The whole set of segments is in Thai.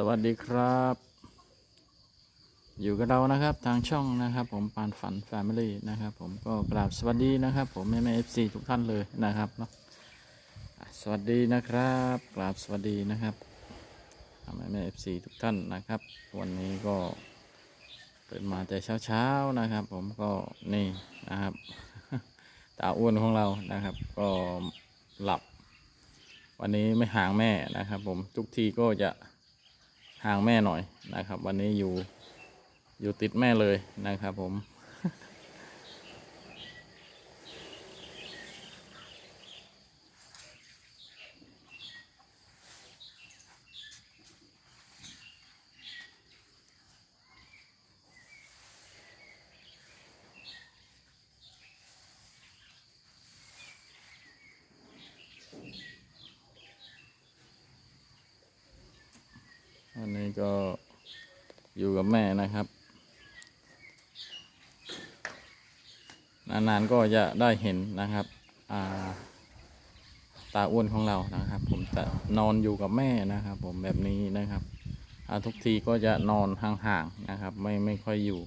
สวัสดีครับ อยู่กับเรานะครับทางช่องนะครับ ผมปานฝันแฟมิลี่นะครับ ผมก็กราบสวัสดีนะครับ ผมแม่แม่เอฟซีทุกท่านเลยนะครับเนาะอะสวัสดีนะครับกราบสวัสดีนะครับแม่แม่เอฟซีทุกท่านนะครับ วันนี้ก็ตื่นมาแต่เช้าๆนะครับ ผมก็นี่นะครับตาอ้วนของเรานะครับ ก็หลับ วันนี้ไม่ห่างแม่นะครับ ผมทุกทีก็จะ ห่างแม่หน่อยนะครับ วันนี้อยู่อยู่ติดแม่เลยนะครับผม วันนี้ ก็อยู่กับแม่นะครับ นานๆก็จะได้เห็นนะครับาตาอ้วนของเรานะครับ ผมจะนอนอยู่กับแม่นะครับ ผมแบบนี้นะครับทุกทีก็จะนอนห่างๆนะครับ ไม่ไม่ค่อยอยู่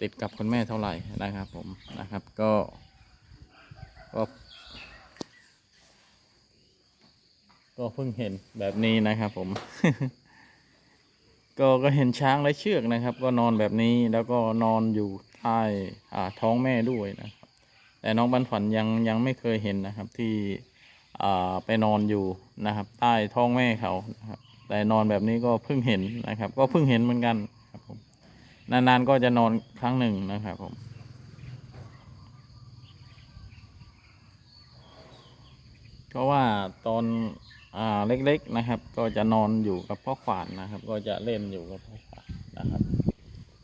ติดกับคุณแม่เท่าไหร่นะครับ ผมนะครับก็ ก็เพิ่งเห็นแบบนี้นะครับผม ก็ก็เห็นช้างและเชือกนะครับ ก็นอนแบบนี้แล้วก็นอนอยู่ใต้อ่าท้องแม่ด้วยนะครับ แต่น้องบันฝันยังยังไม่เคยเห็นนะครับที่อ่าไปนอนอยู่นะครับ ใต้ท้องแม่เขานะครับ แต่นอนแบบนี้ก็เพิ่งเห็นนะครับ ก็เพิ่งเห็นเหมือนกันครับผมนานๆก็จะนอนครั้งหนึ่งนะครับผมเพราะว่าตอน อ่าเล็กๆนะครับ ก็จะนอนอยู่กับพ่อขวานนะครับ ก็จะเล่นอยู่กับพ่อขวานนะครับ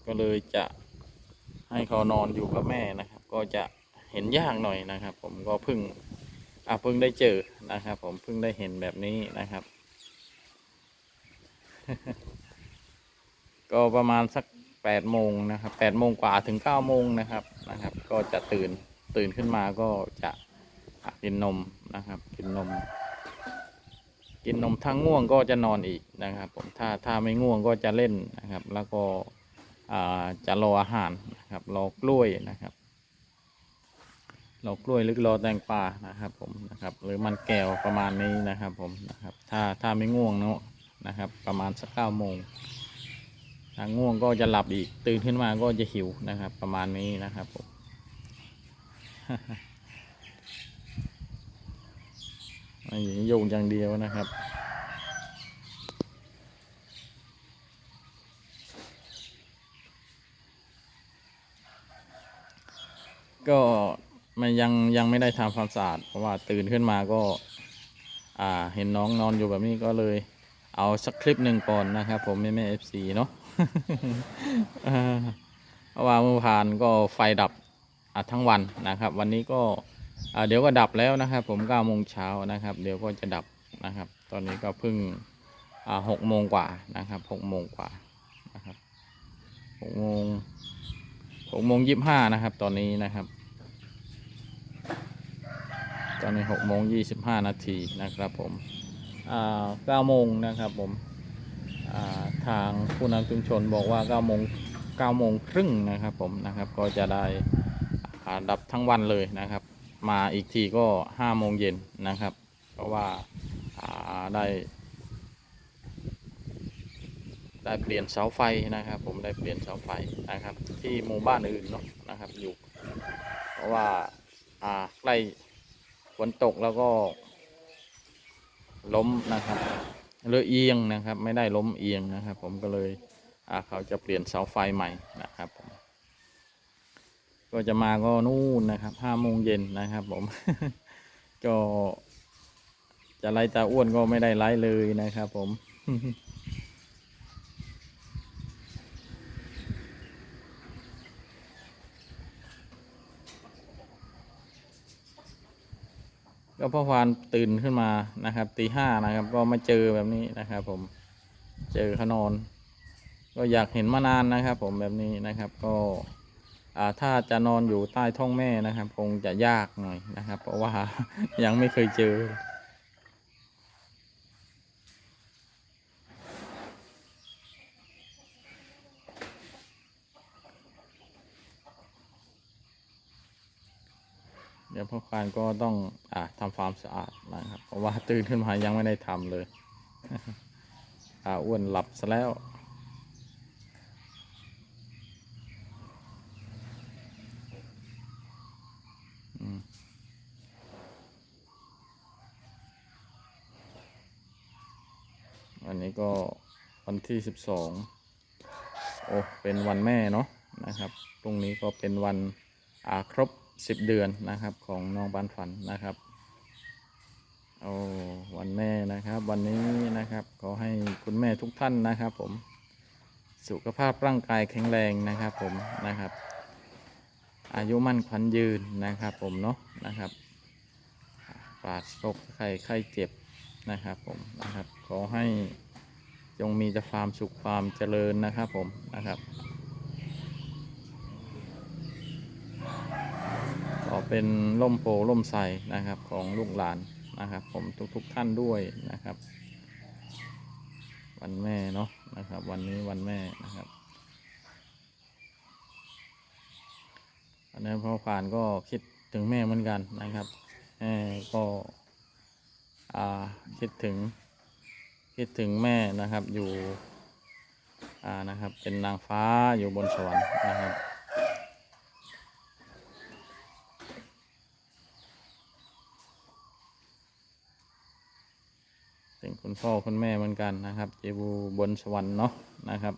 ก็เลยจะให้เขานอนอยู่กับแม่นะครับ ก็จะเห็นยากหน่อยนะครับ ผมก็เพิ่งอ่าเพิ่งได้เจอนะครับ ผมเพิ่งได้เห็นแบบนี้นะครับ ก็ประมาณสักแปดโมงนะครับแปดโมงกว่าถึงเก้าโมงนะครับนะครับ ก็จะตื่นตื่นขึ้นมาก็จะกินนมนะครับ กินนม กินนมทั้งง่วงก็จะนอนอีกนะครับผมถ้าถ้าไม่ง่วงก็จะเล่นนะครับ แล้วก็จะรออาหารนะครับรอกล้วยนะครับรอกล้วยหรือรอแตงปลานะครับผมนะครับ หรือมันแก้วประมาณนี้นะครับผมนะครับ ถ้าถ้าไม่ง่วงเนาะนะครับ ประมาณสักเก้าโมงถ้าง่วงก็จะหลับอีกตื่นขึ้นมาก็จะหิวนะครับ ประมาณนี้นะครับผม อันนี้โยงอย่างเดียวนะครับ ก็มันยังยังไม่ได้ทำความสะอาดเพราะว่าตื่นขึ้นมาก็ อ่าเห็นน้องนอนอยู่แบบนี้ก็เลยเอาสักคลิปหนึ่งก่อนนะครับ ผมแม่แม่เอฟซีเนาะเพราะว่าเมื่อผ่านก็ไฟดับทั้งวันนะครับ วันนี้ก็ เดี๋ยวก็ดับแล้วนะครับ ผมเก้าโมงเช้านะครับ เดี๋ยวก็จะดับนะครับ ตอนนี้ก็เพิ่งหกโมงกว่านะครับหกโมงกว่านะครับหกโมงหกโมงยี่สิบห้านะครับ ตอนนี้นะครับ ตอนนี้หกโมงยี่สิบห้านาทีนะครับ ผมเก้าโมงนะครับ ผมทางผู้นำชุมชนบอกว่าเก้าโมงเก้าโมงครึ่งนะครับ ผมนะครับ ก็จะได้ดับทั้งวันเลยนะครับ มาอีกทีก็ห้าโมงเย็นนะครับ เพราะว่าาได้ ได้เปลี่ยนเสาไฟนะครับ ผมได้เปลี่ยนเสาไฟนะครับ ที่หมู่บ้านอื่นเนาะนะครับ อยู่ เพราะว่าาใกล้ฝนตกแล้วก็ล้มนะครับหรือเอียงนะครับ ไม่ได้ล้มเอียงนะครับ ผมก็เลยเขาจะเปลี่ยนเสาไฟใหม่นะครับผม ก็จะมาก็นู่นนะครับห้าโมงเย็นนะครับ ผม ก็จะไล่ตาอ้วนก็ไม่ได้ไล่เลยนะครับ ผมก็พ่อควานตื่นขึ้นมานะครับตีห้านะครับ ก็มาเจอแบบนี้นะครับ ผมเจอขนอน ก็อยากเห็นมานานนะครับ ผมแบบนี้นะครับ ก็ ถ้าจะนอนอยู่ใต้ท้องแม่นะครับ คงจะยากหน่อยนะครับ เพราะว่ายังไม่เคยเจอ เดี๋ยวพ่อกานก็ต้องอทำฟาร์มสะอาดนะครับ เพราะว่าตื่นขึ้นมายังไม่ได้ทำเลยอ้วนหลับซะแล้ว วันนี้ก็วันที่สิบสองโอ้เป็นวันแม่เนาะนะครับพรุ่งนี้ก็เป็นวันอาครบสิบเดือนนะครับของน้องบานฝันนะครับโอ้วันแม่นะครับ วันนี้นะครับขอให้คุณแม่ทุกท่านนะครับ ผมสุขภาพร่างกายแข็งแรงนะครับ ผมนะครับ อายุมั่นขวัญยืนนะครับ ผมเนาะนะครับปราศโรคไข้ไข้เจ็บ นะครับผมนะครับขอให้จงมีแต่ความสุขความเจริญนะครับผมนะครับขอเป็นล่มโพล่มใสนะครับของลูกหลานนะครับ ผมทุกๆทท่านด้วยนะครับ วันแม่เนาะนะครับ วันนี้วันแม่นะครับอันนี้พ่อควานก็คิดถึงแม่เหมือนกันนะครับแม่ก็ คิดถึงคิดถึงแม่นะครับอยู่นะครับ เป็นนางฟ้าอยู่บนสวรรค์นะครับถึงคุณพ่อคุณแม่เหมือนกันนะครับเจบูบนสวรรค์เนาะนะครับ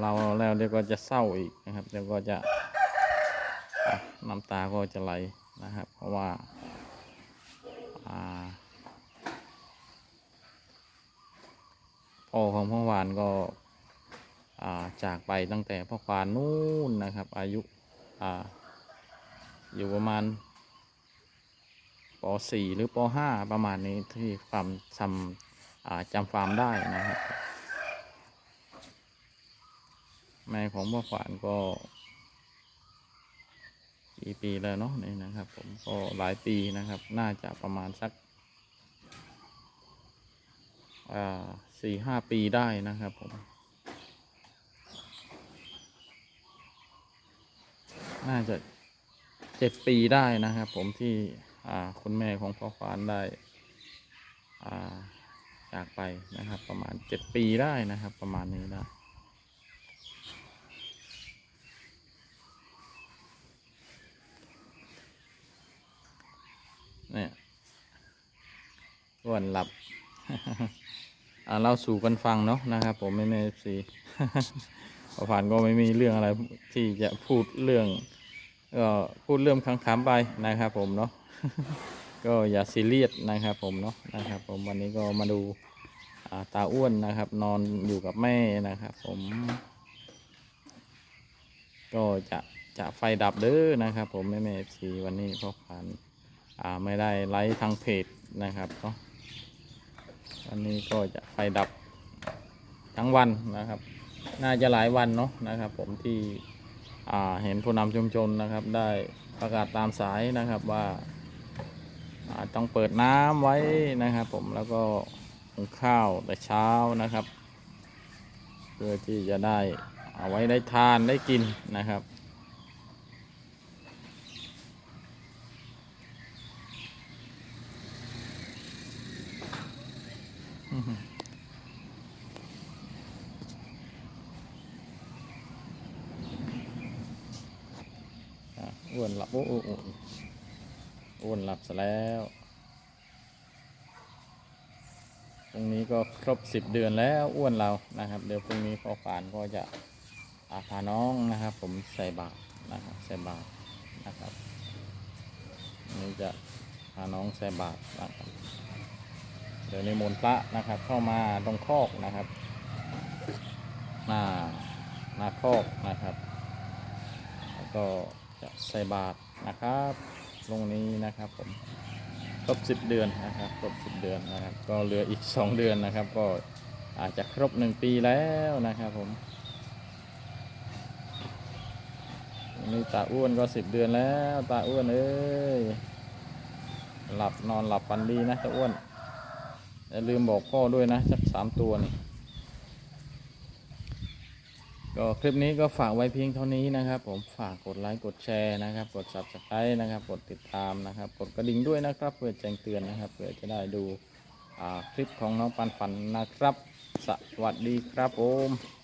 เราแล้วเดี๋ยวก็จะเศร้าอีกนะครับเดี๋ยวก็จะน้ำตาก็จะไหลนะครับ เพราะว่า พ่อของพ่อหวานก็าจากไปตั้งแต่พ่อควานนู่นนะครับ อายุออยู่ประมาณป .4 หรือป .5 ประมาณนี้ที่ความจำจำความได้นะครับ แม่ของพ่อขวานก็ กี่ปีแล้วเนาะนี่นะครับ ผมก็หลายปีนะครับ น่าจะประมาณสักสี่ห้าปีได้นะครับผม น่าจะเจ็ดปีได้นะครับ ผมที่คุณแม่ของพ่อควานได้อ่าจากไปนะครับ ประมาณเจ็ดปีได้นะครับ ประมาณนี้ได้เนี่ย อ้วนหลับอ่าเล่าสู่กันฟังเนาะนะครับ ผมไม่ไม่ซีพอผ่านก็ไม่มีเรื่องอะไรที่จะพูดเรื่องก็พูดเรื่องคำๆไปนะครับ ผมเนาะก็อย่าซีเรียสนะครับ ผมเนาะนะครับ ผมวันนี้ก็มาดูาตาอ้วนนะครับ นอนอยู่กับแม่นะครับ ผม ก็จะจะไฟดับเด้อนะครับ ผมแม่แม่ซีวันนี้พ่อผ่านไม่ได้ไลฟ์ทางเพจนะครับเนาะ วันนี้ก็จะไฟดับทั้งวันนะครับ น่าจะหลายวันเนาะนะครับ ผมที่เห็นผู้นำชุมชนนะครับ ได้ประกาศตามสายนะครับว่าอ่าต้องเปิดน้ำไว้นะครับ ผมแล้วก็หุงข้าวแต่เช้านะครับ เพื่อที่จะได้เอาไว้ได้ทานได้กินนะครับ อ้วนหลับโอ้โอ้อ้วนหลับซะแล้วพรุ่งนี้ก็ครบสิบเดือนแล้วอ้วนเรานะครับ เดี๋ยวพรุ่งนี้พ่อฝานก็จะอาพาน้องนะครับ ผมใส่บาตรนะครับใส่บาตรนะครับนนี้จะพาน้องใส่บาตรนะครับเดี๋ยวในมนพระนะครับ เข้ามาตรงคอกนะครับหน้าหน้าคอกนะครับ แล้วก็ จะใส่บาตรนะครับลงนี้นะครับผมครบสิบเดือนนะครับครบสิบเดือนนะครับก็เหลืออีกสองเดือนนะครับ ก็อาจจะครบหนึ่งปีแล้วนะครับผมนี่ตาอ้วนก็สิบเดือนแล้วตาอ้วนเอ้ยหลับนอนหลับฝันดีนะตาอ้วนอย่าลืมบอกพ่อด้วยนะสักสามตัวนี่ ก็คลิปนี้ก็ฝากไว้เพียงเท่านี้นะครับ ผมฝากกดไลค์กดแชร์นะครับ กด subscribe นะครับ กดติดตามนะครับ กดกระดิ่งด้วยนะครับเพื่อแจ้งเตือนนะครับเพื่อจะได้ดูคลิปของน้องปันฝันนะครับ สวัสดีครับผม